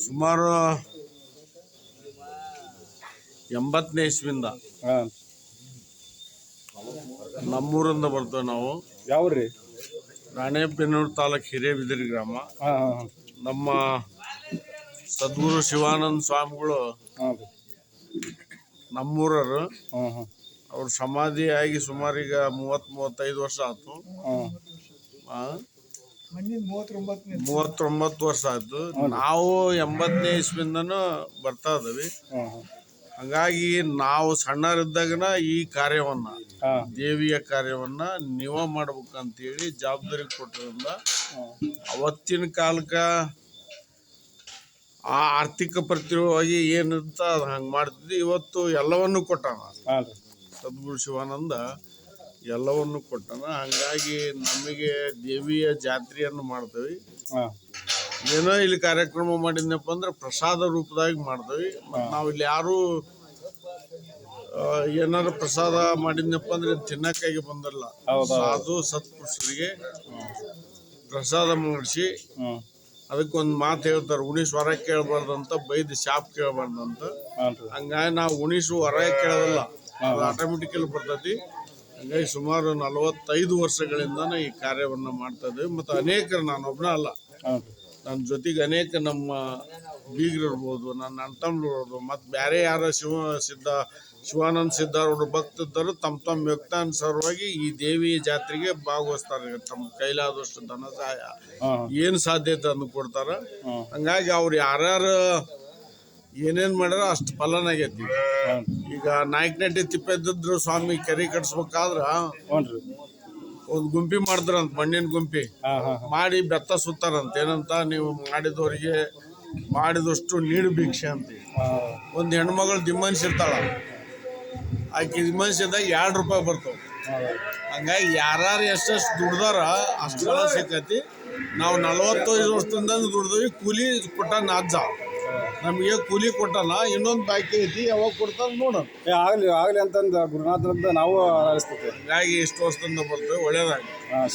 ಸುಮಾರು ಎಂಬತ್ತನೇ ಇಸ್ವಿಂದ ನಮ್ಮೂರಿಂದ ಬರ್ತೇವೆ ನಾವು. ಯಾವ್ರಿ? ರಾಣೆಬೆನ್ನೂರು ತಾಲೂಕು ಹಿರೇಬಿದಿರಿ ಗ್ರಾಮ. ನಮ್ಮ ಸದ್ಗುರು ಶಿವಾನಂದ ಸ್ವಾಮಿಗಳು ನಮ್ಮೂರರು ಅವ್ರ ಸಮಾಧಿ ಆಗಿ ಸುಮಾರು ಈಗ ಮೂವತ್ತು ಮೂವತ್ತೈದು ವರ್ಷ ಆಯ್ತು? ಮೂವತ್ತೊಂಬತ್ತು ವರ್ಷ ಆಯ್ತು. ನಾವು ಎಂಬತ್ತನೇ ಇಸ್ವಿಂದನೂ ಬರ್ತಾ ಇದ್ದೀವಿ ಹಂಗಾಗಿ ನಾವು ಸಣ್ಣರಿದ್ದಾಗನ ಈ ಕಾರ್ಯವನ್ನ ದೇವಿಯ ಕಾರ್ಯವನ್ನ ನೀವ ಮಾಡ್ಬೇಕಂತೇಳಿ ಜವಾಬ್ದಾರಿ ಕೊಟ್ಟರಿಂದ ಅವತ್ತಿನ ಕಾಲಕ್ಕ ಆ ಆರ್ಥಿಕ ಪ್ರತಿರೋಧವಾಗಿ ಏನಂತ ಅದು ಹಂಗೆ ಮಾಡ್ತಿದ್ವಿ. ಇವತ್ತು ಎಲ್ಲವನ್ನೂ ಕೊಟ್ಟಾನ. ಸದ್ಗುರು ಶಿವಾನಂದ ಎಲ್ಲವನ್ನು ಕೊಟ್ಟನ. ಹಂಗಾಗಿ ನಮಗೆ ದೇವಿಯ ಜಾತ್ರೆಯನ್ನು ಮಾಡ್ತೇವೆ. ಏನೋ ಇಲ್ಲಿ ಕಾರ್ಯಕ್ರಮ ಮಾಡಿದ್ನಪ್ಪ ಅಂದ್ರೆ ಪ್ರಸಾದ ರೂಪದಾಗಿ ಮಾಡ್ತೇವೆ. ಮತ್ತು ನಾವು ಇಲ್ಲಿ ಯಾರು ಏನಾರು ಪ್ರಸಾದ ಮಾಡಿದ್ನಪ್ಪ ಅಂದ್ರೆ ತಿನ್ನಕ್ಕಾಗಿ ಬಂದಲ್ಲ. ಅದು ಸಾಧು ಸತ್ಪುರುಷರಿಗೆ ಪ್ರಸಾದ ಮಾಡಿಸಿ ಅದಕ್ಕೊಂದು ಮಾತು ಹೇಳ್ತಾರೆ ಉಣಿಸ್ ಹೊರ ಕೇಳಬಾರ್ದಂತ ಬೈದು ಶಾಪ್ ಕೇಳಬಾರ್ದಂತ ಹಂಗಾಗಿ ನಾವು ಉಣಿಸು ಹೊರ ಕೇಳೋದಿಲ್ಲ. ಅದು ಆಟೋಮೆಟಿಕಲ್ ಬರ್ತೈತಿ. ಹಂಗಾಗಿ ಸುಮಾರು ನಲವತ್ತೈದು ವರ್ಷಗಳಿಂದ ಈ ಕಾರ್ಯವನ್ನು ಮಾಡ್ತಾ ಇದ್ದೇವೆ. ಮತ್ತು ಅನೇಕರು ನಾನು ಒಬ್ಬನೇ ಅಲ್ಲ ನನ್ನ ಜೊತೆಗೆ ಅನೇಕ ನಮ್ಮ ಬೀಗರು ಇರ್ಬೋದು ನನ್ನ ಇರ್ಬೋದು ಮತ್ತು ಬೇರೆ ಯಾರ ಶಿವ ಸಿದ್ಧ ಶಿವಾನಂದ ಸಿದ್ಧಾರೂಢ ಭಕ್ತಿದ್ದರು ತಮ್ಮ ತಮ್ಮ ವ್ಯಕ್ತಾನುಸಾರವಾಗಿ ಈ ದೇವಿ ಜಾತ್ರೆಗೆ ಭಾಗವಹಿಸ್ತಾರೆ. ತಮ್ಮ ಕೈಲಾದಷ್ಟು ಧನ ಸಹಾಯ ಏನು ಸಾಧ್ಯತೆ ಅಂದು ಕೊಡ್ತಾರೆ. ಹಂಗಾಗಿ ಅವ್ರು ಯಾರ್ಯಾರು ಏನೇನು ಮಾಡ್ಯಾರ ಅಷ್ಟು ಫಲನಾಗೈತಿ ಈಗ ಈಗ ನಾಯಕನಟ್ಟಿ ತಿಪ್ಪೆದ್ದಿದ್ರು ಸ್ವಾಮಿ ಕೆರೆ ಕಟ್ಸ್ಬೇಕಾದ್ರ ಒಂದು ಗುಂಪಿ ಮಾಡಿದ್ರಂತ ಮಣ್ಣಿನ ಗುಂಪಿ. ಮಾಡಿ ಬೆತ್ತ ಸುತ್ತಾರಂತ ಏನಂತ ನೀವು ಮಾಡಿದವರಿಗೆ ಮಾಡಿದಷ್ಟು ನೀಡು ಭಿಕ್ಷೆ ಅಂತ ಒಂದು ಹೆಣ್ಮಗಳು ದಿಮ್ಮನ್ಸಿರ್ತಾಳ ಆಕೆ ದಿಮ್ಮನ್ಸಿದಾಗ ಎರಡು ರೂಪಾಯಿ ಬರ್ತಾವ. ಹಂಗಾಗಿ ಯಾರು ಎಷ್ಟೆಷ್ಟು ದುಡ್ದಾರ ಅಷ್ಟು ಸಿಕ್ಕತಿ. ನಾವು ನಲವತ್ತೈದು ವರ್ಷದಿಂದ ದುಡ್ದವಿ ಕೂಲಿ ಪುಟ್ಟ ಅಜ್ಜ ನಮಗೆ ಕೂಲಿ ಕೊಟ್ಟಲ್ಲ ಇನ್ನೊಂದು ಬಾಕಿ ಐತಿ ಯಾವಾಗ ಕೊಡ್ತಾನ ನೋಡೋಣ. ಏ ಆಗಲಿ ಆಗಲಿ ಅಂತಂದು ಗುರುನಾಥರಂತ ನಾವು ಅನಿಸ್ತೈತೆ ಹಂಗಾಗಿ ಇಷ್ಟು ವರ್ಷದಿಂದ ಬರ್ತೇವೆ ಒಳ್ಳೇದಾಗಿ ಹಾಂ